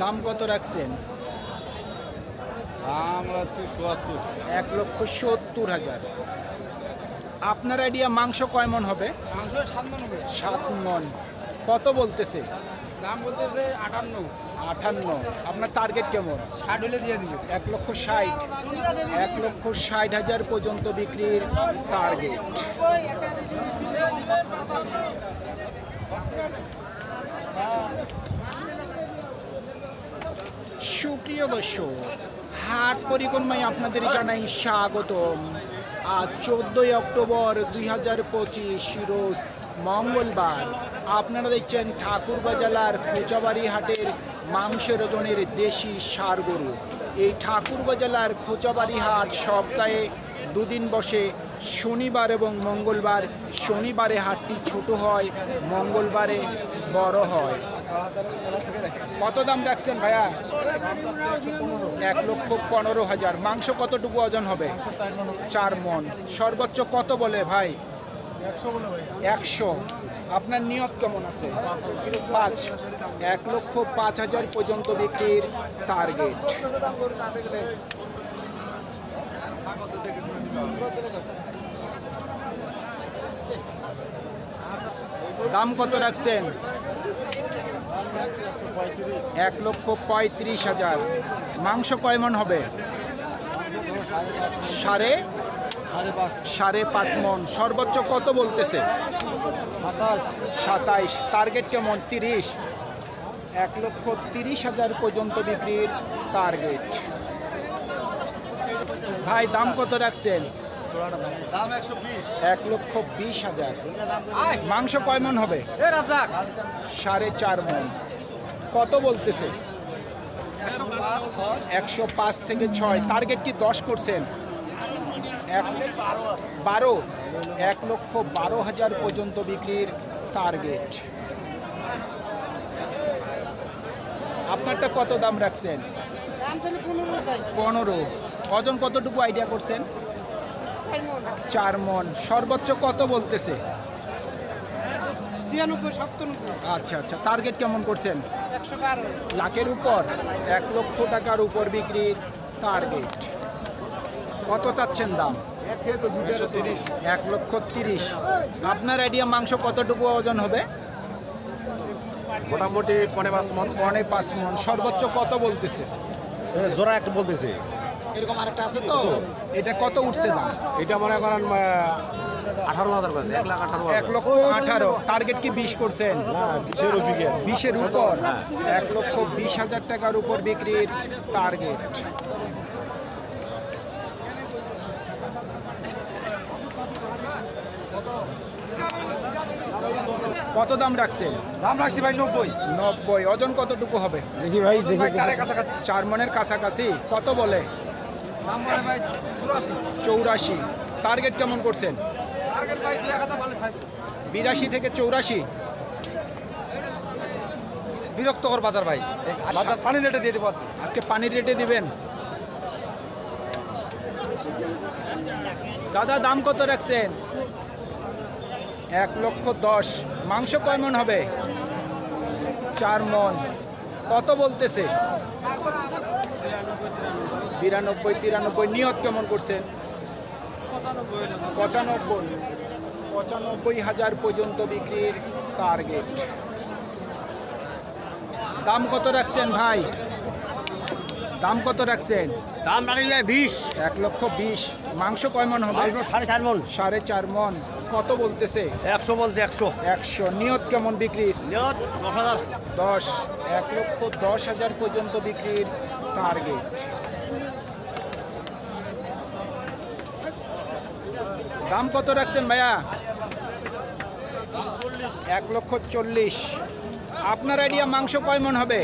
দাম কত রাখছেন? আমরা হচ্ছে চুয়াত্তর। এক লক্ষ সত্তর হাজার। আপনার আইডিয়া মাংস কয় মন হবে? মাংস সাতানব্বই সাত মন। কত বলতেছে? দাম বলতেছে আটান্ন। আটান্ন। আপনার টার্গেট কেমন? ষাট হলে দিয়ে দিবে। এক লক্ষ ষাট। এক লক্ষ ষাট হাজার পর্যন্ত বিক্রির টার্গেট সুপ্রিয় দর্শক, হাট পরিক্রমায় আপনাদের জানাই স্বাগতম। আজ চোদ্দোই অক্টোবর দুই হাজার পঁচিশ, রোজ মঙ্গলবার। আপনারা দেখছেন ঠাকুরবা জেলার খোঁচাবাড়ি হাটের মাংসের ওজনের দেশি সার গরু। এই ঠাকুরবা জেলার খোঁচাবাড়ি হাট সপ্তাহে দুদিন বসে, শনিবার এবং মঙ্গলবার। শনিবারে হাটটি ছোট হয়, মঙ্গলবারে বড় হয়। কত দাম রাখছেন ভাইয়া? এক লক্ষ পনেরো হাজার। মাংস কতটুকু ওজন হবে? চার মন। সর্বোচ্চ কত বলে ভাই? একশো। আপনার নিয়ত কেমন আছে? পাঁচ। এক লক্ষ পাঁচ হাজার পর্যন্ত বিক্রির টার্গেট দাম কত রাখছেন? এক লক্ষ পঁয়ত্রিশ হাজার। মাংস কয় মন হবে? সাড়ে সাড়ে পাঁচ মন। সর্বোচ্চ কত বলতেছে? সাতাইশ টার্গেট কেমন? তিরিশ। এক লক্ষ তিরিশ হাজার পর্যন্ত বিক্রির টার্গেট ভাই দাম কত রাখছেন? এক লক্ষ বিশ হাজার। মাংস কয় মন হবে সাড়ে চার মন। কত বলতেছে? একশো পাঁচ থেকে ছয়। টার্গেট কি দশ করছেন? এক বারো। এক লক্ষ বারো হাজার পর্যন্ত বিক্রির টার্গেট। আপনারটা কত দাম রাখছেন? পনেরো। ওজন কতটুকু আইডিয়া করছেন? চার মন। সর্বোচ্চ কত বলতেছে? আচ্ছা আচ্ছা। টার্গেট কেমন করছেন? লাখের উপর এক লক্ষ টাকার উপর বিক্রির টার্গেট কত চাচ্ছেন দাম? তিরিশ। এক লক্ষ তিরিশ। আপনার আইডিয়া মাংস কতটুকু ওজন হবে? মোটামুটি পনে পাঁচ মন। পনে পাঁচ মন। সর্বোচ্চ কত বলতেছে? জোড়া একটা বলতেছে। এরকম আরেকটা আছে তো? এটা কত উঠছে দাম? এটা মনে করেন আঠারো হাজার কাছে এক লাখ আঠারো এক লক্ষ আঠারো। টার্গেট কি বিশ করছেন? বিশের উপর। এক লক্ষ বিশ হাজার টাকার উপর বিক্রির টার্গেট কত দাম রাখছেন? দাম রাখছি ভাই নব্বই। নব্বই। ওজন কতটুকু হবে? দেখি ভাই দেখি কাছাকাছি। চার মনের কাছাকাছি? কত বলে? চৌরাশি। টার্গেট কেমন করছেন? বিরাশি থেকে চৌরাশি। বিরক্তকর বাজার ভাই। বাজার পানি রেটে দিয়ে দেবো। আজকে পানির রেটে দিবেন। দাদা দাম কত রাখছেন? এক লক্ষ দশ। মাংস কয় মন হবে? চার মন। কত বলতেছে? বিরানব্বই তিরানব্বই। নিয়ত কেমন করছেন পঁচানব্বই পঁচানব্বই হাজার পর্যন্ত বিক্রির টার্গেট দাম কত রাখছেন ভাই? দাম কত রাখছেন? দাম রাখি যায় বিশ। এক লক্ষ বিশ। মাংস কয় মন হবে? সাড়ে চার মন। সাড়ে চার মন। কত বলতেছে? একশো বলতে একশো। একশো। নিয়ত কেমন বিক্রির? নিয়ত দশ হাজার। দশ। এক লক্ষ দশ হাজার পর্যন্ত বিক্রির টার্গেট দাম কত রাখছেন ভাইয়া? এক লক্ষ চল্লিশ। আপনার আইডিয়া মাংস কয় মন হবে?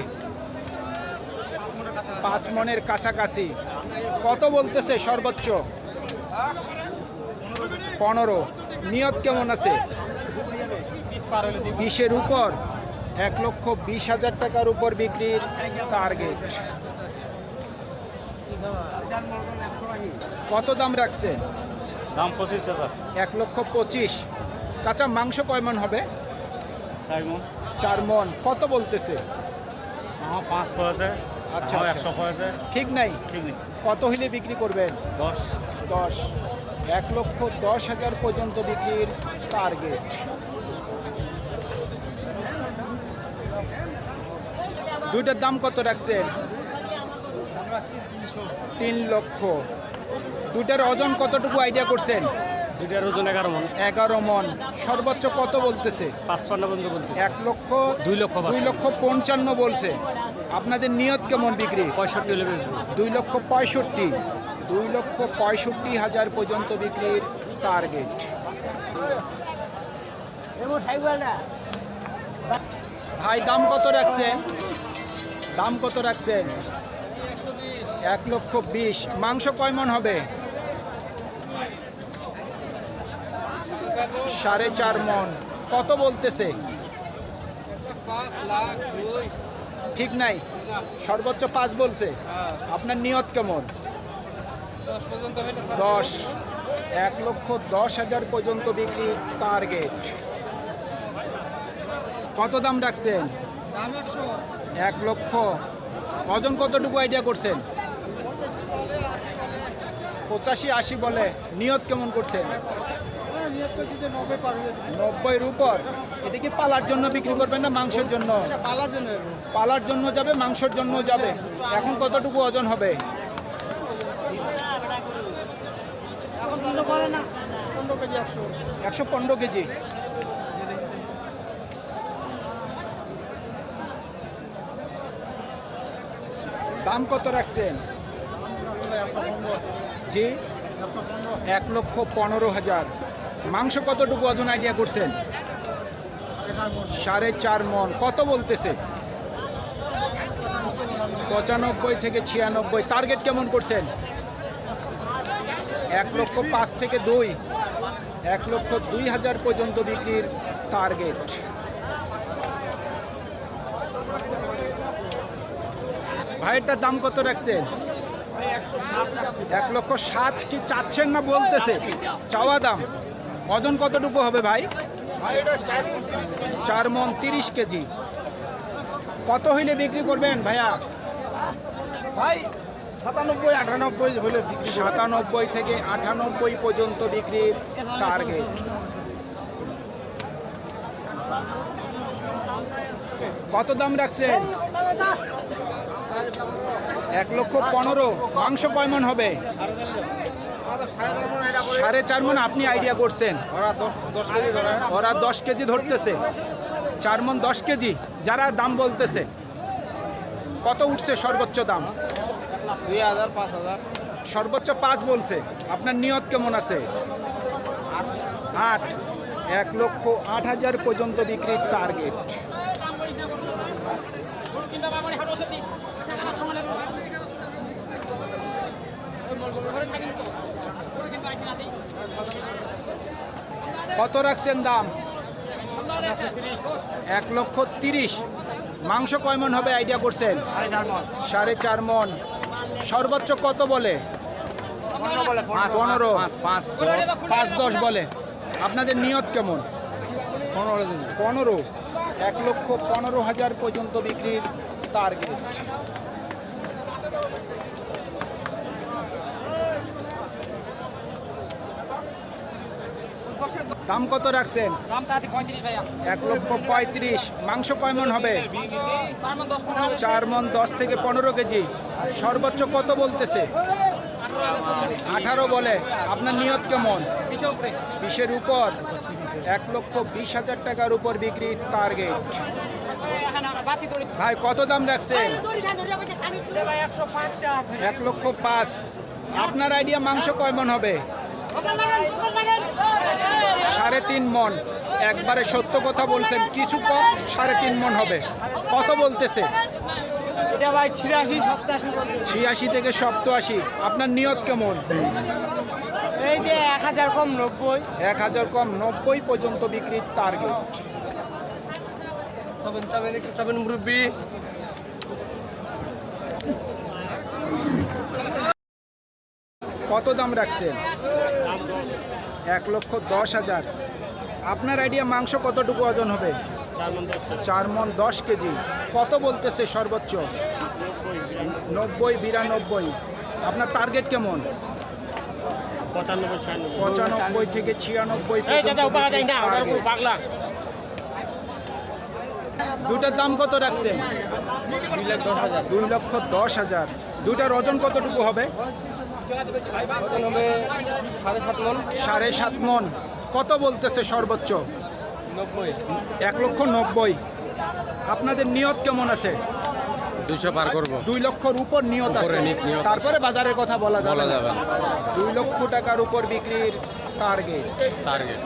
পাঁচ মনের কাছাকাছি। কত বলতেছে সর্বোচ্চ? পনেরো। নিয়ত কেমন আছে? বিশের উপর। এক লক্ষ বিশ হাজার টাকার উপর বিক্রির টার্গেট কত দাম রাখছে? দাম পঁচিশ হাজার। এক লক্ষ পঁচিশ। চাচা মাংস কয় মন হবে? চার মন। চার মন। কত বলতেছে? পাঁচশো আছে আচ্ছা, আচ্ছা। একশো আছে ঠিক নাই? ঠিক নেই। কত হইলে বিক্রি করবেন? দশ। দশ। এক লক্ষ দশ হাজার পর্যন্ত বিক্রির টার্গেট দুইটার দাম কত রাখছেন? তিন লক্ষ। দুইটার ওজন কতটুকু আইডিয়া করছেন? দুইটার ওজন এগারো মন। এগারো মন। সর্বোচ্চ কত বলতেছে? পাঁচপান্ন পর্যন্ত বলতেছে। এক লক্ষ দুই লক্ষ দুই লক্ষ পঞ্চান্ন বলছে। আপনাদের নিয়ত কেমন বিক্রি? পঁয়ষট্টি হলে দুই লক্ষ পঁয়ষট্টি। দুই লক্ষ পঁয়ষট্টি হাজার পর্যন্ত বিক্রির টার্গেট ভাই দাম কত রাখছেন? দাম কত রাখছেন? এক লক্ষ বিশ। মাংস কয় মন হবে? সাড়ে চার মন। কত বলতেছে? ঠিক নাই? সর্বোচ্চ পাঁচ বলছে। আপনার নিয়ত কেমন? দশ। এক লক্ষ দশ হাজার পর্যন্ত বিক্রি টার্গেট। কত দাম রাখছেন? এক লক্ষ। ওজন কতটুকু আইডিয়া করছেন? পঁচাশি, আশি বলে। নিয়ত কেমন করছেন নব্বইয়ের উপর এটা কি পালার জন্য বিক্রি করবেন না মাংসের জন্য পালার জন্য? পালার জন্য যাবে, মাংসের জন্য যাবে। এখন কতটুকু ওজন হবে? একশো পনেরো কেজি। দাম কত রাখছেন? জি এক লক্ষ পনেরো হাজার। মাংস কতটুকু ওজন আইডিয়া করছেন? সাড়ে চার মন। কত বলতেছে? পঁচানব্বই থেকে ছিয়ানব্বই। টার্গেট কেমন করছেন? এক লক্ষ পাঁচ থেকে দুই। এক লক্ষ দুই হাজার পর্যন্ত বিক্রির টার্গেট ভাইয়েরটার দাম কত রাখছেন? এক লক্ষ সাত কি চাচ্ছেন না বলতেছে? চাওয়া দাম। ওজন কতটুকু হবে ভাই? চার মন তিরিশ কেজি। কত হইলে বিক্রি করবেন ভাইয়া? ভাই সাতানব্বই আটানব্বই হলে সাতানব্বই থেকে আটানব্বই পর্যন্ত বিক্রির টার্গেট কত দাম রাখছেন? এক লক্ষ পনেরো। মাংস কয় মন হবে? সাড়ে চার মন আপনি আইডিয়া করছেন। ওরা দশ কেজি ধরতেছে। চার মন দশ কেজি, যারা দাম বলতেছে। কত উঠছে সর্বোচ্চ দাম? দুই হাজার পাঁচ হাজার সর্বোচ্চ পাঁচ বলছে। আপনার নিয়ত কেমন আছে? আট। এক লক্ষ আট হাজার পর্যন্ত বিক্রির টার্গেট কত রাখছেন দাম? এক লক্ষ তিরিশ। মাংস কয় মন হবে? আইডিয়া করছেন? সাড়ে চার মন। সর্বোচ্চ কত বলে? পনেরো। পাঁচ দশ বলে। আপনাদের নিয়ত কেমন? পনেরো। এক লক্ষ পনেরো হাজার পর্যন্ত বিক্রির টার্গেট দাম কত রাখছেন? এক লক্ষ পঁয়ত্রিশ। মাংস কয় মন হবে? চার মন দশ থেকে পনেরো কেজি। সর্বোচ্চ কত বলতেছে? আঠারো বলে। আপনার নিয়ত কেমন? বিশের উপর। এক লক্ষ বিশ হাজার টাকার উপর বিক্রি টার্গেট ভাই কত দাম রাখছেন? এক লক্ষ পাঁচ। আপনার আইডিয়া মাংস কয় মন হবে? সাড়ে তিন মন। একবারে সত্য কথা বলছেন কিছু কম সাড়ে তিন মন হবে। কত বলতেছে? এটা ভাই ছিয়াশি থেকে সপ্তাশি আপনার নিয়ত কেমন? এই যে এক হাজার কম নব্বই। এক হাজার কম নব্বই পর্যন্ত বিক্রির টার্গেট চাবেন চাবেন একটু চাবেন মুরব্বী। কত দাম রাখছেন? এক লক্ষ দশ হাজার। আপনার আইডিয়া মাংস কতটুকু ওজন হবে? চার মন দশ কেজি। কত বলতেছে সর্বোচ্চ? নব্বই বিরানব্বই। আপনার টার্গেট কেমন? পঁচানব্বই থেকে ছিয়ানব্বই দুটার দাম কত রাখছেন? দুই লক্ষ দশ হাজার। দুটার ওজন কতটুকু হবে? সাড়ে সাত মন। সাড়ে সাত মন। কত বলতেছে সর্বোচ্চ? নব্বই। এক লক্ষ নব্বই। আপনাদের নিয়ত কেমন আছে? দুইশো পার করব। দুই লক্ষর উপর নিয়ত আছে। তারপরে বাজারের কথা বলা যাবে যাবে দুই লক্ষ টাকার উপর বিক্রির টার্গেট টার্গেট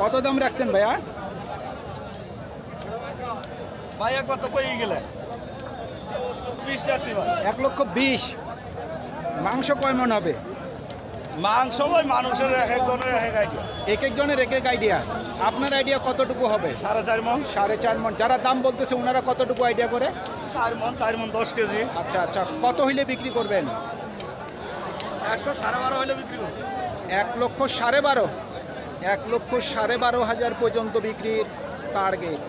কত দাম রাখছেন ভাইয়া? ভাই একবার তো কই গেলে। বিশ রাখছি ভাই। এক লক্ষ বিশ। মাংস কয় মন হবে? মাংস ভাই মানুষের এক একজনের এক এক আইডিয়া এক একজনের এক এক আইডিয়া আপনার আইডিয়া কতটুকু হবে? সাড়ে চার মন। সাড়ে চার মন। যারা দাম বলতেছে ওনারা কতটুকু আইডিয়া করে? চার মন চার মন দশ কেজি। আচ্ছা আচ্ছা। কত হইলে বিক্রি করবেন? একশো সাড়ে বারো হলে বিক্রি করব। এক লক্ষ সাড়ে বারো। এক লক্ষ সাড়ে বারো হাজার পর্যন্ত বিক্রির টার্গেট